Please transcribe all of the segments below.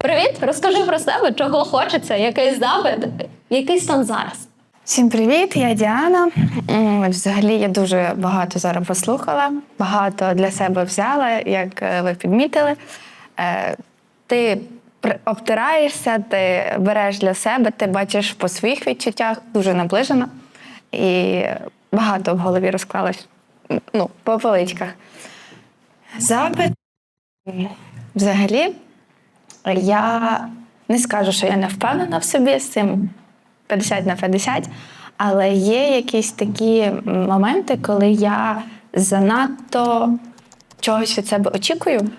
Привіт, розкажи про себе, чого хочеться, який запит, який стан зараз. Всім привіт, я Діана. Взагалі я дуже багато зараз послухала, багато для себе взяла, як е, ви підмітили. Е, Ти обтираєшся, ти береш для себе, ти бачиш по своїх відчуттях дуже наближено. І багато в голові розклалось ну, по поличках. Запит взагалі я не скажу, що я не впевнена в собі з цим 50 на 50, але є якісь такі моменти, коли я занадто чогось від себе очікую.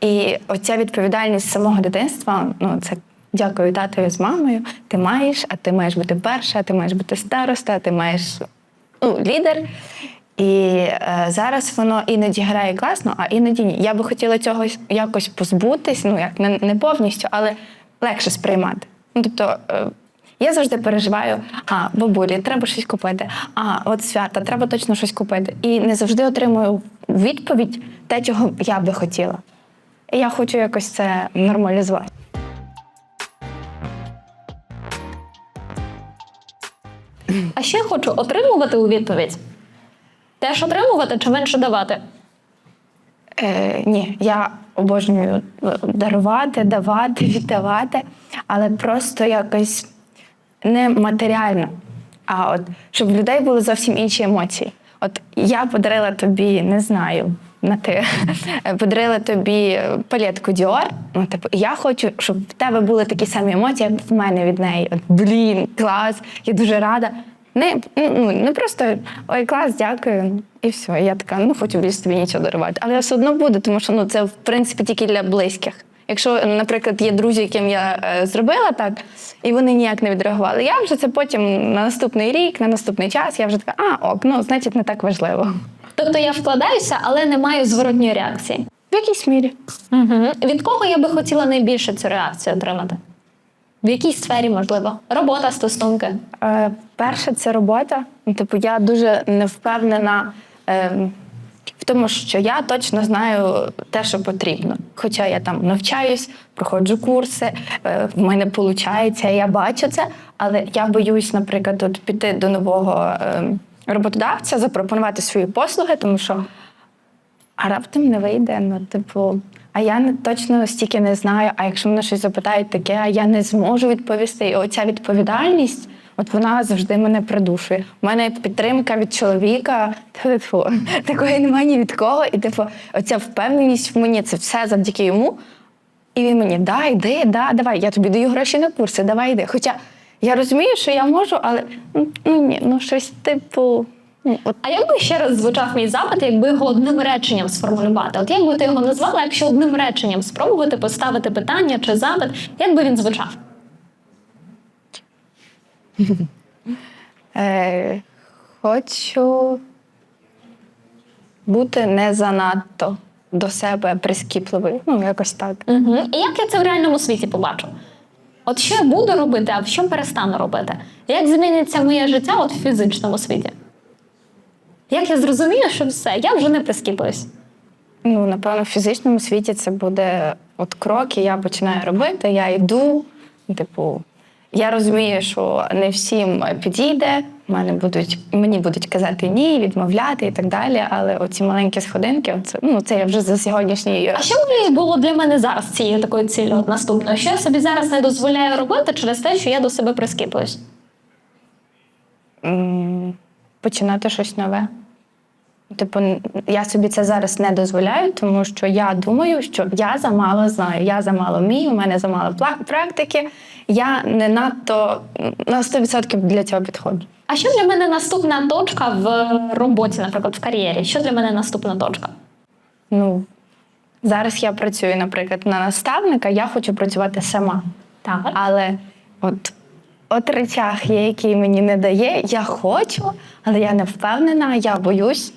І оця відповідальність з самого дитинства, ну це дякую татові з мамою. Ти маєш, а ти маєш бути перша, а ти маєш бути староста, а ти маєш ну, лідер. І е, зараз воно іноді грає класно, а іноді ні. Я би хотіла цього якось позбутись, ну як не, не повністю, але легше сприймати. Ну, тобто, е, я завжди переживаю, а бабулі, треба щось купити. А от свята, треба точно щось купити. І не завжди отримую відповідь те, чого я би хотіла. І я хочу якось це нормалізувати. А ще хочу отримувати у відповідь. Теж отримувати чи менше давати? Е, ні, я обожнюю е, дарувати, давати, віддавати, але просто якось не матеріально. А от щоб в людей були зовсім інші емоції. От я подарила тобі, не знаю, на ти подарила тобі палетку Dior. Ну, типу, я хочу, щоб в тебе були такі самі емоції, як в мене від неї. От блін, клас, я дуже рада. Не, ну, не просто ой, клас, дякую. І все. Я така, ну хочу більше тобі нічого дарувати. Але все одно буду, тому що ну, це в принципі тільки для близьких. Якщо, наприклад, є друзі, яким я е, зробила так, і вони ніяк не відреагували, я вже це потім на наступний рік, на наступний час, я вже така, а ок, ну значить не так важливо. Тобто я вкладаюся, але не маю зворотньої реакції. В якійсь мірі. Угу. Від кого я би хотіла найбільше цю реакцію отримати? В якій сфері можливо? Робота, стосунки. Е, перше, це робота. Ну, Типу, я дуже не впевнена е, в тому, що я точно знаю те, що потрібно. Хоча я там навчаюсь, проходжу курси, е, в мене виходить, я бачу це, але я боюсь, наприклад, от піти до нового е, роботодавця, запропонувати свої послуги, тому що а раптом не вийде. Ну, типу, а я точно стільки не знаю. А якщо мене щось запитають таке, а я не зможу відповісти. І оця відповідальність, от вона завжди мене придушує. У мене підтримка від чоловіка, типу, такої немає ні від кого. І типу, оця впевненість в мені це все завдяки йому. І він мені да, йди, да, давай, я тобі даю гроші на курси, давай йди. Хоча я розумію, що я можу, але ну, ну ні, ну щось типу. Ну, От А як би ще раз звучав мій запит, якби його одним реченням сформулювати? От як би ти його назвала, якщо одним реченням спробувати поставити питання чи запит, як би він звучав? Е, хочу бути не занадто до себе прискіпливий. Ну, якось так. Угу. І як я це в реальному світі побачу? От що я буду робити, а в що перестану робити? Як зміниться моє життя от в фізичному світі? Як я зрозумію, що все, я вже не прискіпуюсь. Ну, напевно, в фізичному світі це буде от крок, і я починаю робити, я йду. Типу, я розумію, що не всім підійде. Мене будуть, мені будуть казати ні, відмовляти і так далі. Але оці маленькі сходинки, це, ну, це я вже за сьогоднішній. А що було для мене зараз цією такою ціллю от наступною? Що я собі зараз не дозволяю робити через те, що я до себе прискіпуюсь? починати щось нове. Типу, я собі це зараз не дозволяю, тому що я думаю, що я замало знаю, я замало вмію, у мене замало практики. Я не надто на 100% для цього підходжу. А що для мене наступна точка в роботі, наприклад, в кар'єрі? Що для мене наступна точка? Ну, зараз я працюю, наприклад, на наставника, я хочу працювати сама. Так. Але от, от речах які мені не дає, я хочу, але я не впевнена, я боюсь.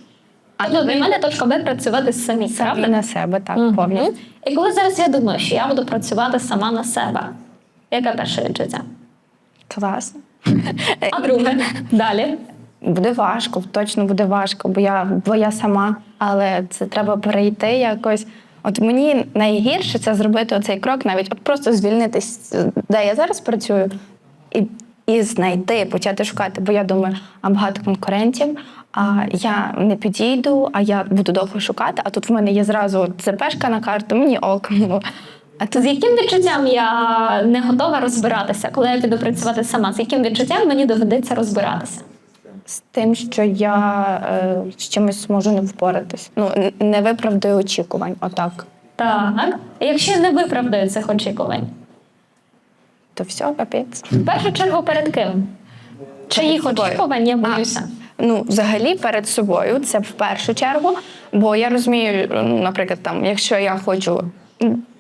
Тобто для мене точка Б працювати самі, Саме правда? на себе так Мгм. повністю. І коли зараз я думаю, що я буду працювати сама на себе, яке перше відчуття? Класно. А друге далі. Буде важко, точно буде важко, бо я, бо я сама, але це треба перейти якось. От мені найгірше це зробити оцей крок, навіть от просто звільнитись, де я зараз працюю, і, і знайти, почати шукати. Бо я думаю, а багато конкурентів, а я не підійду, а я буду довго шукати. А тут в мене є зразу ЦПшка на карту, мені ок. А тут З яким відчуттям я не готова розбиратися, коли я піду працювати сама? З яким відчуттям мені доведеться розбиратися? з тим, що я е, з чимось можу не впоратись. Ну, не виправдаю очікувань, отак. Так. Якщо не виправдаю цих очікувань, То все, капець. в першу чергу перед ким? Чиїх очікувань я боюся? Ну, взагалі, перед собою це в першу чергу. Бо я розумію, ну, наприклад, там, якщо я хочу,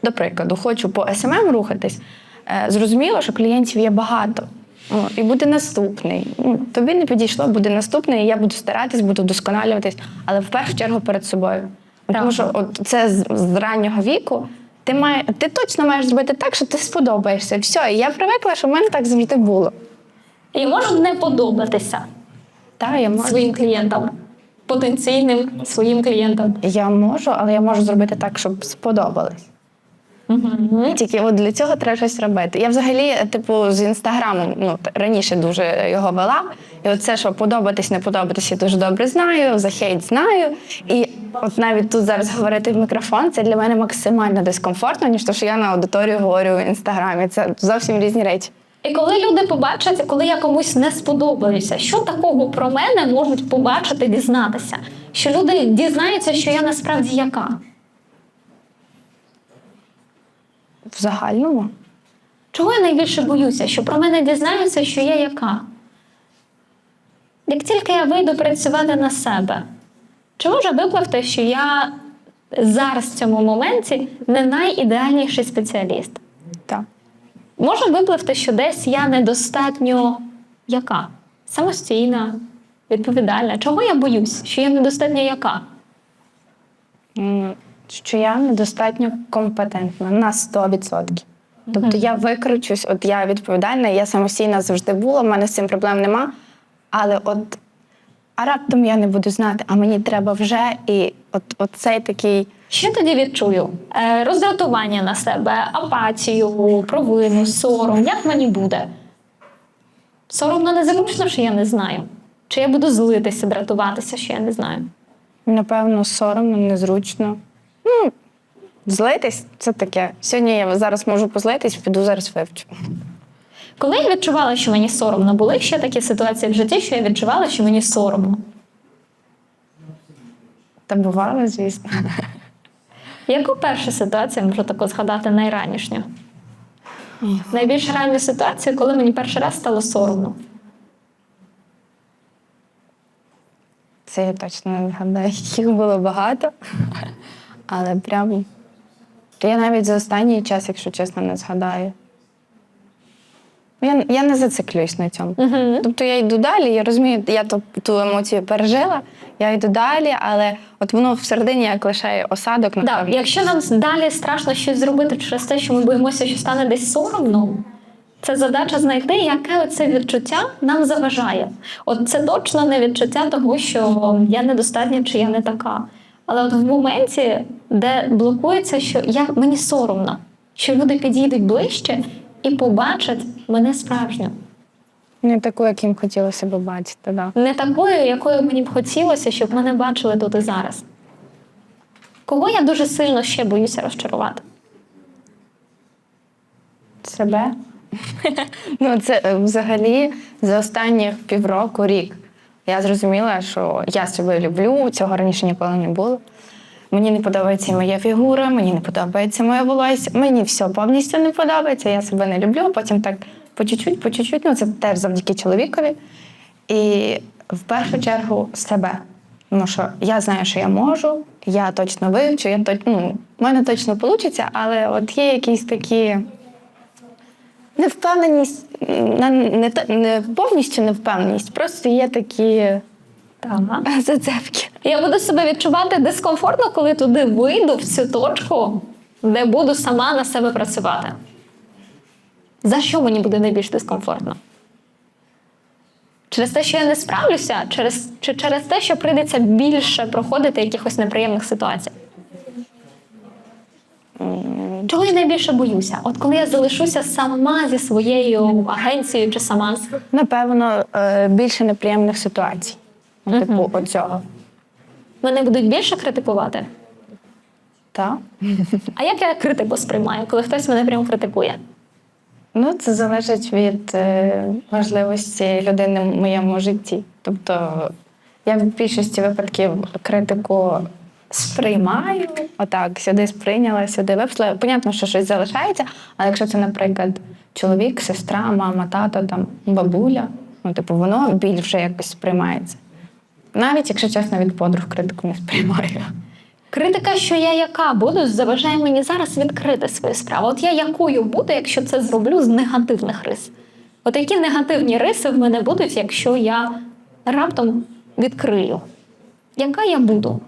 до прикладу, хочу по СММ рухатись, е, зрозуміло, що клієнтів є багато. Ну, і буде наступний. Ну, тобі не підійшло, буде наступний, і я буду старатись, буду вдосконалюватись, але в першу чергу перед собою. Тому що от це з, з раннього віку. Ти має, ти точно маєш зробити так, що ти сподобаєшся. Все, я привикла, що в мене так завжди було. І можу не подобатися Та, я можу. своїм клієнтам, потенційним своїм клієнтам. Я можу, але я можу зробити так, щоб сподобалось. Угу. Тільки от для цього треба щось робити. Я взагалі, типу, з інстаграмом ну, раніше дуже його вела. І от це, що подобатись, не подобатись, я дуже добре знаю, за хейт знаю. І от навіть тут зараз говорити в мікрофон, це для мене максимально дискомфортно, ніж те, що я на аудиторію говорю в інстаграмі. Це зовсім різні речі. І коли люди побачать, коли я комусь не сподобаюся, що такого про мене можуть побачити, дізнатися? Що люди дізнаються, що я насправді яка? В загальному. Чого я найбільше боюся? Що про мене дізнаються, що я яка? Як тільки я вийду працювати на себе, чи може випливти, що я зараз в цьому моменті не найідеальніший спеціаліст? Так. Може випливти, що десь я недостатньо яка? Самостійна, відповідальна. Чого я боюсь? Що я недостатньо яка? Що я недостатньо компетентна на 100%. Тобто я викручусь, от я відповідальна, я самостійна завжди була, в мене з цим проблем нема. Але от а раптом я не буду знати, а мені треба вже. І от, от цей такий Що тоді відчую? Е, роздратування на себе, апатію, провину, сором. Як мені буде? Соромно незручно, що я не знаю. Чи я буду злитися, дратуватися, що я не знаю. Напевно, соромно, незручно. Ну, злитись це таке. Сьогодні я зараз можу позлитись, піду зараз вивчу. Коли я відчувала, що мені соромно, були ще такі ситуації в житті, що я відчувала, що мені соромно. Та бувало, звісно. Яку першу ситуацію можу таку згадати найранішню? Найбільш ранню ситуацію, коли мені перший раз стало соромно. Це я точно не згадаю. Їх було багато, але прям. Я навіть за останній час, якщо чесно, не згадаю. Я, я не зациклююсь на цьому. Угу. Тобто я йду далі, я розумію, я ту, ту емоцію пережила, я йду далі, але от воно всередині як лишає осадок, Да, напевно. якщо нам далі страшно щось зробити через те, що ми боїмося, що стане десь соромно, це задача знайти, яке це відчуття нам заважає. От це точно не відчуття того, що я недостатня чи я не така. Але от в моменті, де блокується, що я, мені соромно, що люди підійдуть ближче і побачать мене справжню. Не таку, яким хотілося б бачити. Да. Не такою, якою мені б хотілося, щоб мене бачили тут і зараз. Кого я дуже сильно ще боюся розчарувати? Себе. ну, це е, взагалі за останні півроку, рік. Я зрозуміла, що я себе люблю, цього раніше ніколи не було. Мені не подобається моя фігура, мені не подобається моє волосся, мені все повністю не подобається, я себе не люблю. Потім так по чуть-чуть, по чуть-чуть, ну це теж завдяки чоловікові. І в першу чергу себе. Тому що я знаю, що я можу, я точно вивчу, я точ... ну, в мене точно вийде, але от є якісь такі невпевненість, не, не повністю невпевненість, просто є такі Так. зацепки. Я буду себе відчувати дискомфортно, коли туди вийду в цю точку, де буду сама на себе працювати. За що мені буде найбільш дискомфортно? Через те, що я не справлюся, через, чи через те, що прийдеться більше проходити якихось неприємних ситуацій? Чого я найбільше боюся? От коли я залишуся сама зі своєю агенцією чи сама Напевно, е, більше неприємних ситуацій. Ну, Типу, оцього. мене будуть більше критикувати. Так. А як я критику сприймаю, коли хтось мене прямо критикує? Ну, це залежить від е, важливості людини в моєму житті. Тобто я в більшості випадків критику сприймаю, отак, сюди сприйняла, сюди виписала. Понятно, що щось залишається, але якщо це, наприклад, чоловік, сестра, мама, тато, там, бабуля, ну, типу, воно більш якось сприймається. Навіть, якщо чесно, від подруг критику не сприймаю. Критика, що я яка буду, заважає мені зараз відкрити свою справу. От я якою буду, якщо це зроблю з негативних рис? От які негативні риси в мене будуть, якщо я раптом відкрию? Яка я буду?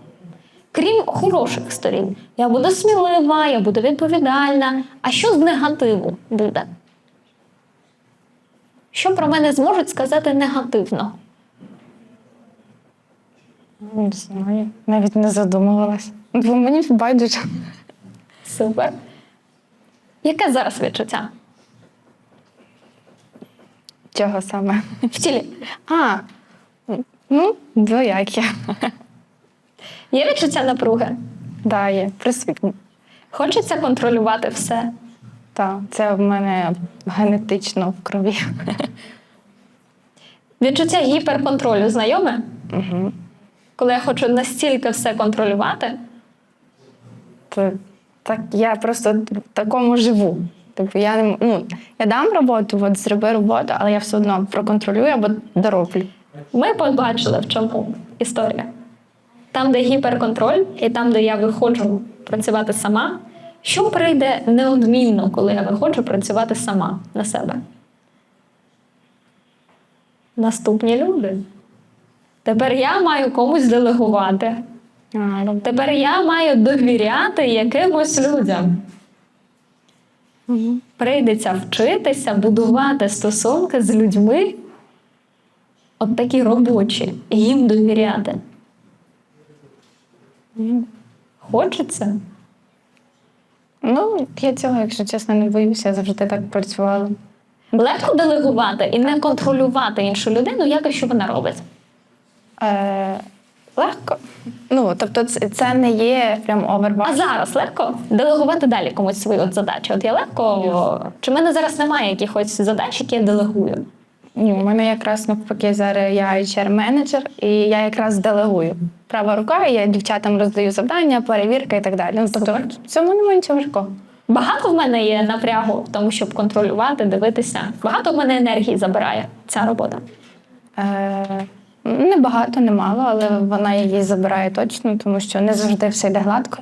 Крім хороших сторін, я буду смілива, я буду відповідальна. А що з негативу буде? Що про мене зможуть сказати негативно? Не знаю, навіть не задумувалась. Бо мені байдуже. Супер. Яке зараз відчуття? Чого саме? В тілі А, ну, двоякі. Є відчуття напруги? Да, є присутні. Хочеться контролювати все. Так, це в мене генетично в крові. Відчуття гіперконтролю знайоме? Угу. Коли я хочу настільки все контролювати, То, так, я просто в такому живу. Тобто я не ну, я дам роботу, от зроби роботу, але я все одно проконтролюю або дороблю. ми побачили, в чому історія. Там, де гіперконтроль, і там, де я виходжу працювати сама, що прийде неодмінно, коли я виходжу працювати сама на себе? Наступні люди. Тепер я маю комусь делегувати. Ну, Тепер я маю довіряти якимось людям. Прийдеться вчитися будувати стосунки з людьми, от такі робочі, їм довіряти. Хочеться? ну, я цього, якщо чесно, не боюся, я завжди так працювала. Легко делегувати і не контролювати іншу людину, як і що вона робить. Е, легко. Ну, тобто, це, це не є прям А зараз легко делегувати далі комусь свої от задачі. От я легко, чи в мене зараз немає якихось задач, які я делегую? Ні, у мене якраз навпаки зараз я HR-менеджер, і я якраз делегую. Права рука, я дівчатам роздаю завдання, перевірка і так далі. Ну, тобто, в цьому немає нічого важкого. Багато в мене є напрягу в тому, щоб контролювати, дивитися. Багато в мене енергії забирає ця робота. Е, не багато, не мало, але вона її забирає точно, тому що не завжди все йде гладко,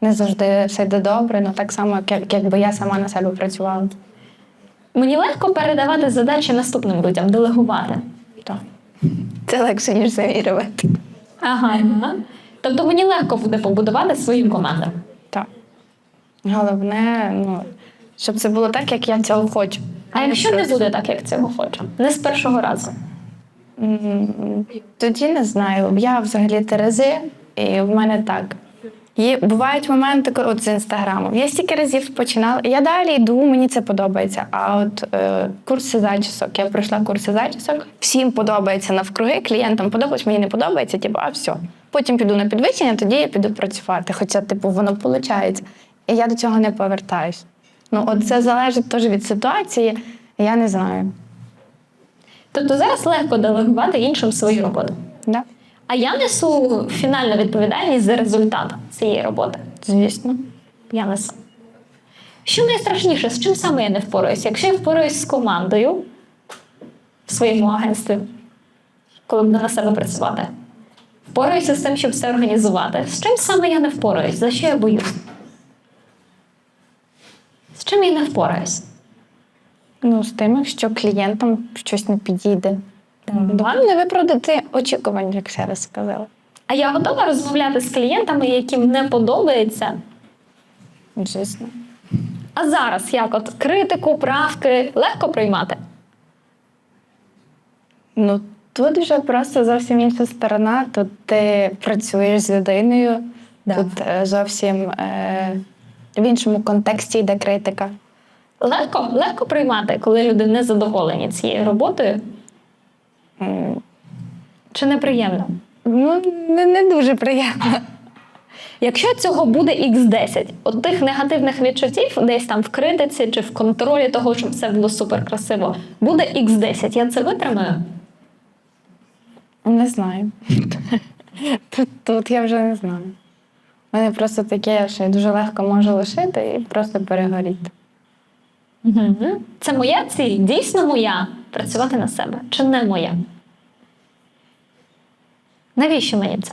не завжди все йде добре. Ну так само, як, якби я сама на себе працювала. Мені легко передавати задачі наступним людям, делегувати. Так. Це легше, ніж самі робити. Ага. Тобто мені легко буде побудувати свою команду. Так. Головне, ну, щоб це було так, як я цього хочу. А якщо не буде так, як цього хочу, не з першого разу. Тоді не знаю. Я взагалі Терези, і в мене так. Є, бувають моменти, коли от з інстаграму. Я стільки разів починала. Я далі йду, мені це подобається. А от е, курси зачісок, я пройшла курси зачісок. Всім подобається навкруги, клієнтам подобається, мені не подобається, типу, а все. Потім піду на підвищення, тоді я піду працювати. Хоча, типу, воно виходить. І я до цього не повертаюсь. Ну, от це залежить теж від ситуації. Я не знаю. Тобто зараз легко делегувати іншим свою роботу. Да? А я несу фінальну відповідальність за результат цієї роботи. Звісно. Я несу. Що найстрашніше, з чим саме я не впораюся? Якщо я впораюсь з командою в своєму агентстві, коли буду на себе працювати, впораюся з тим, щоб все організувати. З чим саме я не впораюсь? За що я боюсь? З чим я не впораюсь? Ну, з тим, якщо клієнтам щось не підійде. Вам Не виправдати очікування, як ще раз сказала. А я готова розмовляти з клієнтами, яким не подобається. Звісно. А зараз як от критику, правки легко приймати? Ну, тут вже просто зовсім інша сторона. Тут ти працюєш з людиною, Да. тут е, зовсім е, в іншому контексті йде критика. Легко, легко приймати, коли люди не задоволені цією роботою. Чи неприємно? Ну, не, не дуже приємно. Якщо цього буде x10, от тих негативних відчуттів, десь там в критиці чи в контролі того, щоб все було супер красиво, буде x10, я це витримаю. Не знаю. Тут, тут я вже не знаю. У мене просто таке, що я дуже легко можу лишити і просто перегоріти. Це моя ціль, дійсно моя працювати на себе, чи не моя? Навіщо мені це?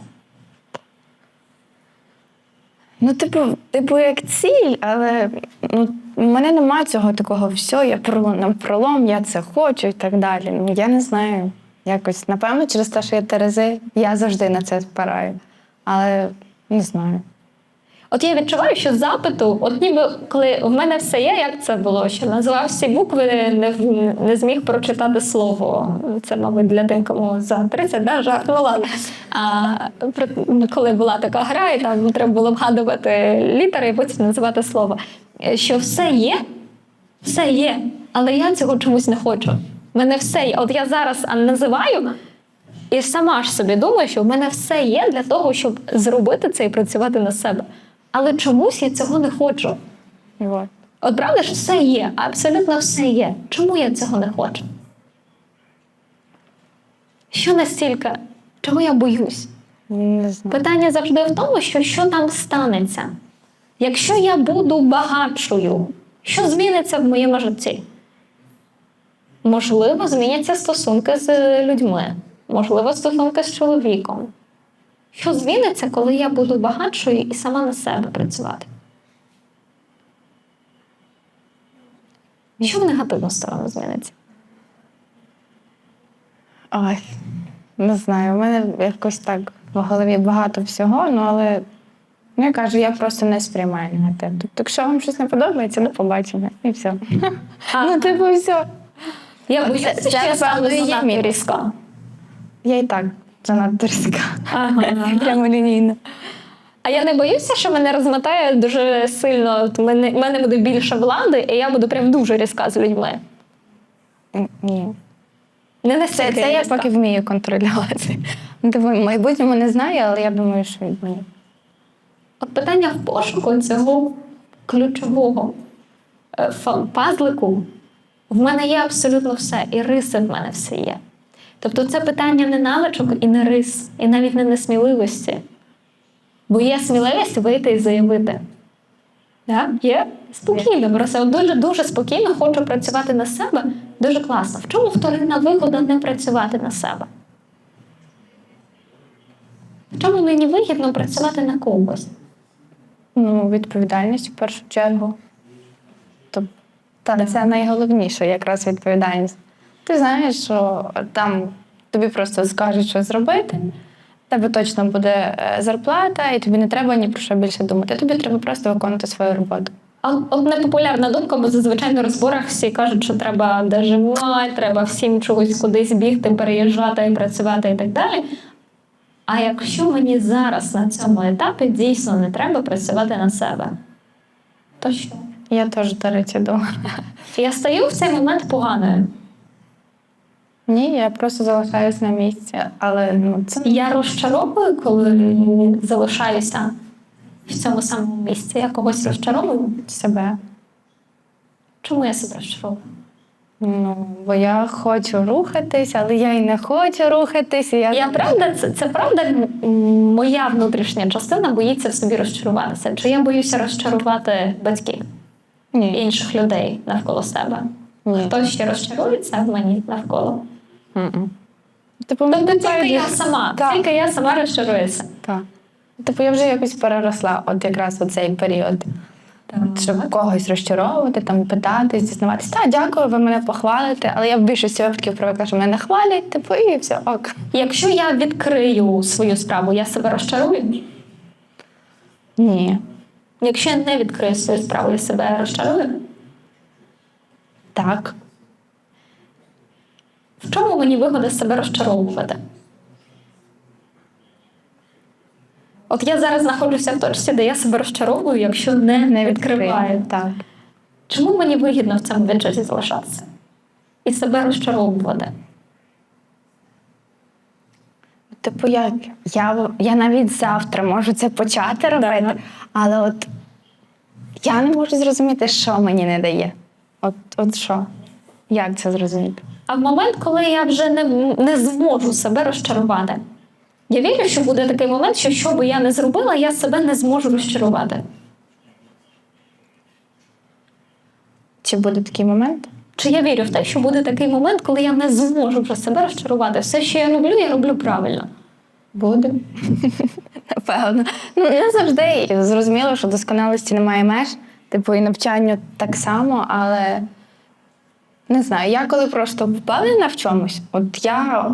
Ну, типу, типу, як ціль, але ну, в мене немає цього такого все, я на пролом, я це хочу і так далі. Ну, я не знаю. Якось, напевно, через те, що я Терези, я завжди на це спираю. Але не знаю. От я відчуваю, що запиту, от ніби коли в мене все є, як це було, що називав всі букви, не, не зміг прочитати слово. Це, мабуть, для тих, кому за 30, да, жарт, ну ладно. А коли була така гра, і там треба було вгадувати літери і потім називати слово. Що все є, все є, але я цього чомусь не хочу. В мене все є. От я зараз називаю. І сама ж собі думаю, що в мене все є для того, щоб зробити це і працювати на себе. Але чомусь я цього не хочу. І от. От правда ж все є, абсолютно все є. Чому я цього не хочу? Що настільки? Чого я боюсь? Не знаю. Питання завжди в тому, що що там станеться. Якщо я буду багатшою, що зміниться в моєму житті? Можливо, зміняться стосунки з людьми, можливо, стосунки з чоловіком. Що зміниться, коли я буду багатшою і сама на себе працювати? Що в негативну сторону зміниться? Ой, не знаю, у мене якось так в голові багато всього, ну але ну, я кажу, я просто не сприймаю негатив. Тобто, якщо вам щось не подобається, ну побачимо і все. Ну, типу, все. Я боюся, що я стану занадто мій різка. Я і так занадто різка. Ага. Прямолінійна. А я не боюся, що мене розмотає дуже сильно. В мене, мене буде більше влади, і я буду прям дуже різка з людьми. Ні. Не Це, це я поки вмію контролювати. Ну, Типу, в майбутньому не знаю, але я думаю, що ні. От питання в пошуку цього ключового е, пазлику. В мене є абсолютно все, і риси в мене все є. Тобто це питання не навичок і не рис, і навіть не несміливості. Бо є сміливість вийти і заявити. Так? Є спокійно, просто дуже дуже спокійно хочу працювати на себе. Дуже класно. В чому вторинна вигода не працювати на себе? В чому мені вигідно працювати на когось? Ну, відповідальність в першу чергу. Тобто, та, це найголовніше, якраз відповідальність. Ти знаєш, що там тобі просто скажуть, що зробити. Тебе точно буде е, зарплата, і тобі не треба ні про що більше думати. Тобі треба просто виконувати свою роботу. А от непопулярна думка, бо зазвичай на розборах всі кажуть, що треба доживати, треба всім чогось кудись бігти, переїжджати, працювати і так далі. А якщо мені зараз на цьому етапі дійсно не треба працювати на себе, то що? Я теж, до речі, думаю. Я стаю в цей момент поганою. Ні, я просто залишаюсь на місці. Але ну, це Я розчаровую, коли залишаюся в цьому самому місці. Я когось розчаровую. себе. Чому я себе розчаровую? Ну, бо я хочу рухатись, але я і не хочу рухатись. І я... Я правда, це, це правда, моя внутрішня частина боїться в собі розчаруватися. Чи я боюся розчарувати батьків Ні. інших людей навколо себе? Ні. Хтось ще розчарується в мені навколо? М-м. Типу, Тобто тільки я сама, Так. тільки я сама розчаруюся. Так. Типу, я вже якось переросла от якраз у цей період. От, щоб когось розчаровувати, там питати, дізнаватися. Так, дякую, ви мене похвалите, але я в більшості випадків привикла, що мене не хвалять, типу, і все ок. Якщо я відкрию свою справу, я себе розчарую. Ні. Якщо я не відкрию свою справу, я себе розчарую. Так. В чому мені вигода себе розчаровувати? От я зараз знаходжуся в точці, де я себе розчаровую, якщо не, Не відкриваю. Так. Чому мені вигідно в цьому бюджеті залишатися? І себе розчаровувати? Типу, як я, я навіть завтра можу це почати робити, але от я не можу зрозуміти, що мені не дає. От, от що? Як це зрозуміти? А в момент, коли я вже не, не зможу себе розчарувати, я вірю, що буде такий момент, що що би я не зробила, я себе не зможу розчарувати. Чи буде такий момент? Чи я вірю в те, що буде такий момент, коли я не зможу вже себе розчарувати? Все, що я роблю, я роблю правильно. Буде. Напевно. Ну, не завжди. Зрозуміло, що досконалості немає меж. Типу, і навчанню так само, але не знаю, я коли просто впевнена в чомусь, от я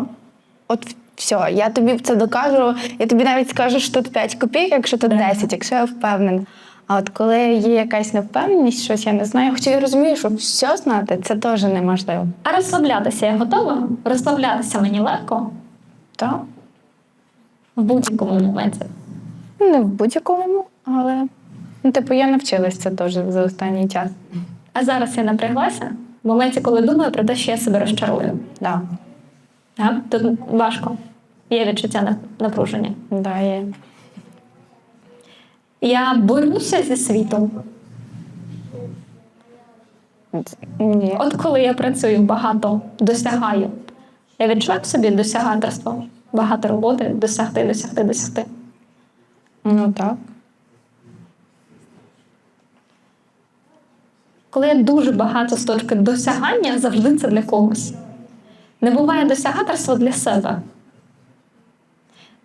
от все, я тобі це докажу, я тобі навіть скажу, що тут 5 копійок, якщо тут 10, якщо я впевнена. А от коли є якась невпевненість, щось я не знаю, хоча я розумію, що все знати, це теж неможливо. А розслаблятися я готова? Розслаблятися мені легко То в будь-якому моменті. не в будь-якому, але ну, типу, я навчилася це теж за останній час. А зараз я напряглася в моменті, коли думаю про те, що я себе розчарую. Да. Так? Тут важко. Є відчуття напруження. Да, є. Я борюся зі світом. Ні. От коли я працюю багато, досягаю. Я відчуваю в собі досягаторство. Багато роботи, досягти, досягти, досягти. Ну так. Коли дуже багато з точки досягання, завжди це для когось. Не буває досягаторства для себе.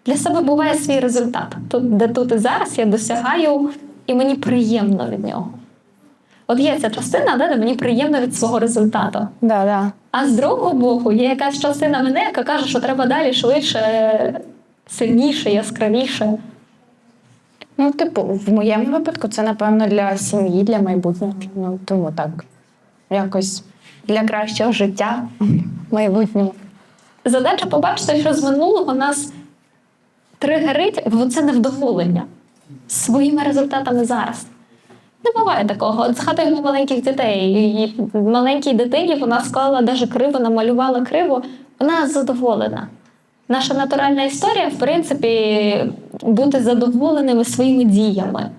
Для себе буває свій результат. Тут, де тут і зараз я досягаю, і мені приємно від нього. От є ця частина, де мені приємно від свого результату. Да, да. А з другого боку, є якась частина мене, яка каже, що треба далі швидше, сильніше, яскравіше. Ну, типу, в моєму випадку це, напевно, для сім'ї, для майбутнього. Ну, тому так. Якось для кращого життя в майбутньому. Задача побачити, що з минулого нас тригерить в це невдоволення своїми результатами зараз. Не буває такого. От згадуємо маленьких дітей. І маленькій дитині вона склала даже криво, намалювала криво, вона задоволена. Наша натуральна історія, в принципі, бути задоволеними своїми діями.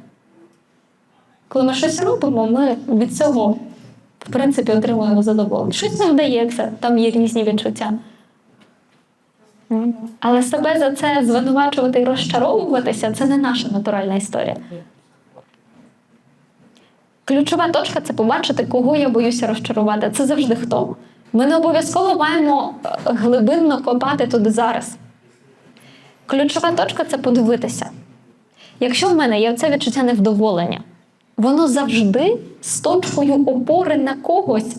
Коли ми щось робимо, ми від цього, в принципі, отримуємо задоволення. Щось не вдається, там є різні відчуття. Але себе за це звинувачувати і розчаровуватися це не наша натуральна історія. Ключова точка це побачити, кого я боюся розчарувати. Це завжди хто. Ми не обов'язково маємо е, глибинно копати туди зараз. Ключова точка це подивитися. Якщо в мене є це відчуття невдоволення, воно завжди з точкою опори на когось,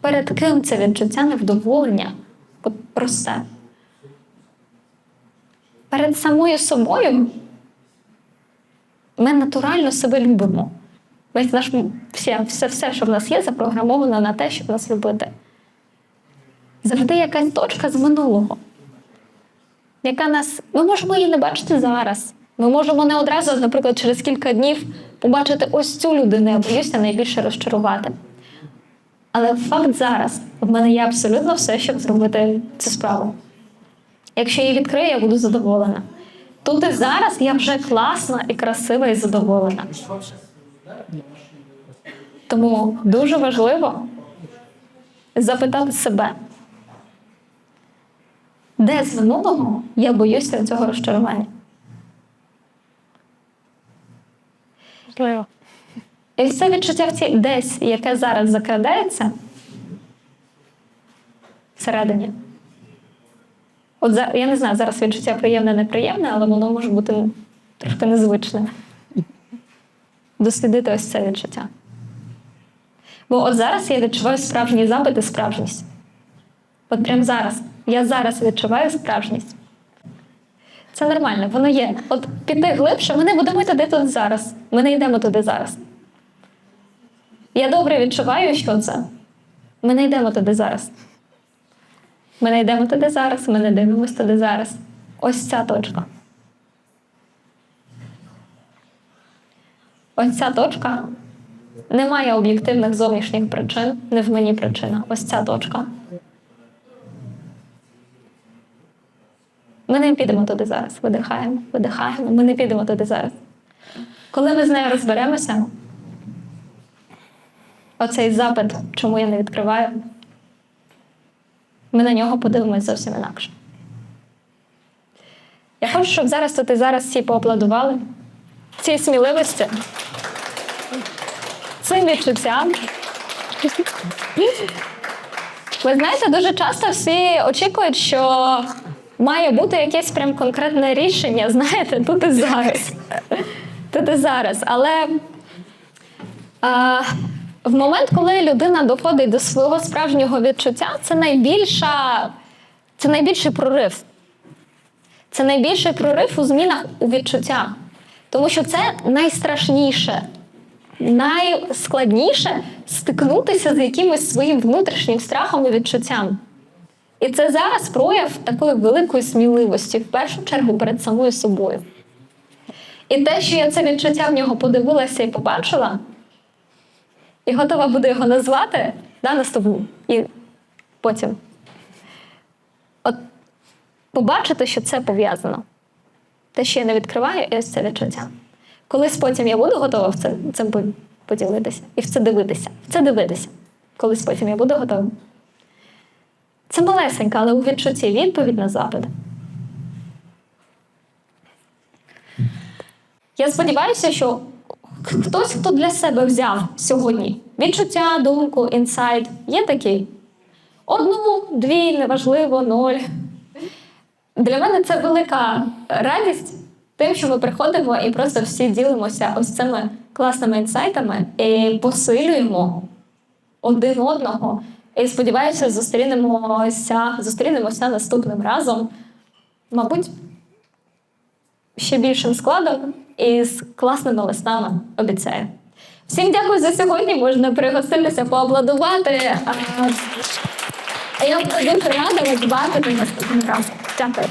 перед ким це відчуття невдоволення от росте перед самою собою ми натурально себе любимо. Весь наш все, все, все, що в нас є, запрограмовано на те, щоб нас любити. Завжди якась точка з минулого, яка нас. Ми можемо її не бачити зараз. Ми можемо не одразу, наприклад, через кілька днів побачити ось цю людину, я боюся найбільше розчарувати. Але факт зараз в мене є абсолютно все, щоб зробити цю справу. Якщо її відкрию, я буду задоволена. Тут і зараз я вже класна і красива і задоволена. Тому дуже важливо запитати себе, де з минулого я боюся цього розчарування. Можливо. І це відчуття в цій десь, яке зараз закрадається всередині. От за, я не знаю, зараз відчуття приємне, неприємне, але воно може бути трошки незвичне. Дослідити ось це відчуття. Бо от зараз я відчуваю справжній запит і справжність. От прямо зараз. Я зараз відчуваю справжність. Це нормально, воно є. От піти глибше, ми не будемо туди тут зараз. Ми не йдемо туди зараз. Я добре відчуваю, що це. Ми не йдемо туди зараз. Ми не йдемо туди зараз, ми не дивимося туди зараз. Ось ця точка. Ось ця точка. Немає об'єктивних зовнішніх причин, не в мені причина. Ось ця точка. Ми не підемо туди зараз. Видихаємо, видихаємо. Ми не підемо туди зараз. Коли ми з нею розберемося, оцей запит, чому я не відкриваю, ми на нього подивимось зовсім інакше. Я хочу, щоб зараз тут і зараз всі поаплодували цій сміливості, цим відчуттям. Ви знаєте, дуже часто всі очікують, що має бути якесь прям конкретне рішення, знаєте, тут і зараз. Тут і зараз. Але а, в момент, коли людина доходить до свого справжнього відчуття, це найбільша, це найбільший прорив. Це найбільший прорив у змінах у відчуття. Тому що це найстрашніше, найскладніше стикнутися з якимось своїм внутрішнім страхом і відчуттям. І це зараз прояв такої великої сміливості, в першу чергу перед самою собою. І те, що я це відчуття в нього подивилася і побачила, і готова буду його назвати да, наступним. І потім. От побачити, що це пов'язано. Те, що я не відкриваю, і ось це відчуття. Колись потім я буду готова в це, цим поділитися і в це дивитися. В це дивитися. Колись потім я буду готова. Це малесенька, але у відчутті відповідь на запит. Я сподіваюся, що хтось, хто для себе взяв сьогодні відчуття, думку, інсайт, є такий. Одну, дві, неважливо, ноль. Для мене це велика радість тим, що ми приходимо і просто всі ділимося ось цими класними інсайтами і посилюємо один одного. І сподіваюся, зустрінемося, зустрінемося наступним разом. Мабуть, ще більшим складом і з класними листами обіцяю. Всім дякую за сьогодні. Можна пригоститися, поаплодувати. А Я буду дуже рада вас бачити наступним разом. Дякую.